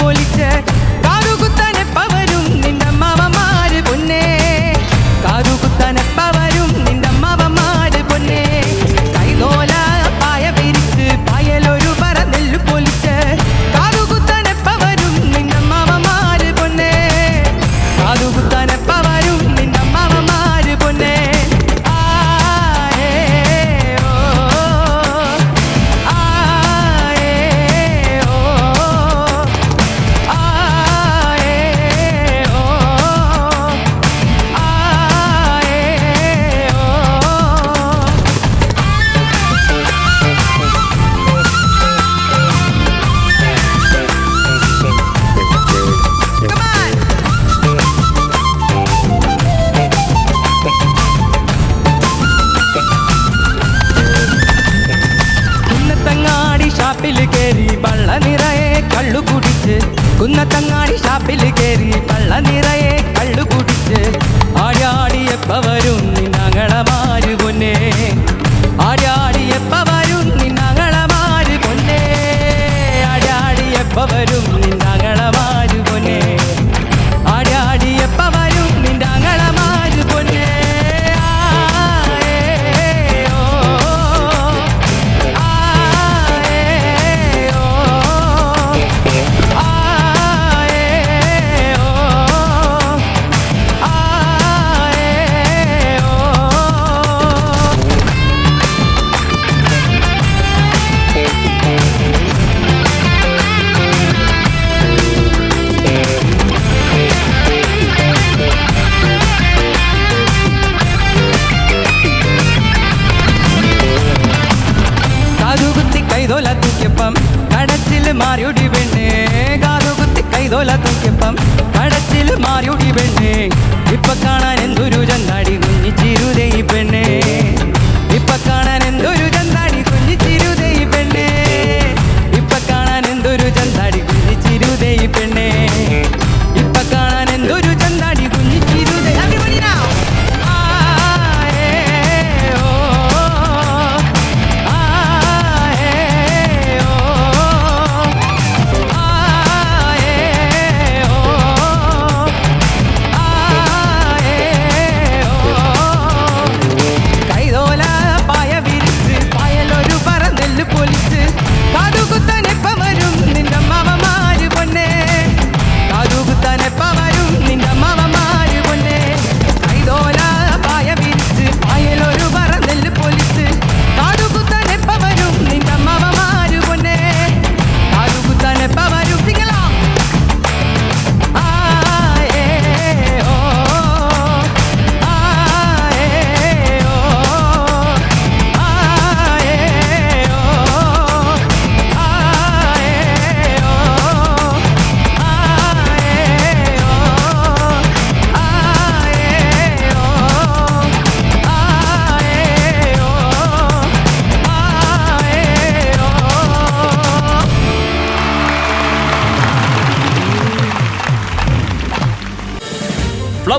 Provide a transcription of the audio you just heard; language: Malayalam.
Politec കുന്നത്തങ്ങാടി ഷാപ്പിൽ കയറി പള്ള നിറയെ കള്ളു കുടിച്ച് ആടി ആടിയപ്പ വരും നിന്നങ്ങളമാര് പൊന്നെ. ആടി ആടിയപ്പ വരും നിന്നങ്ങളമാര് പൊന്നെ. ആടി ആടിയപ്പ വരും തൂക്കിയപ്പം കടച്ചിൽ മാറിയുടി പെണ്ണേ. കാതുകുത്തി കൈതോല തൂക്കിയപ്പം കടച്ചിൽ മാറിയുടി പെണ്ണേ. ഇപ്പൊ കാണാൻ എന്തൊരു ചങ്ങാടി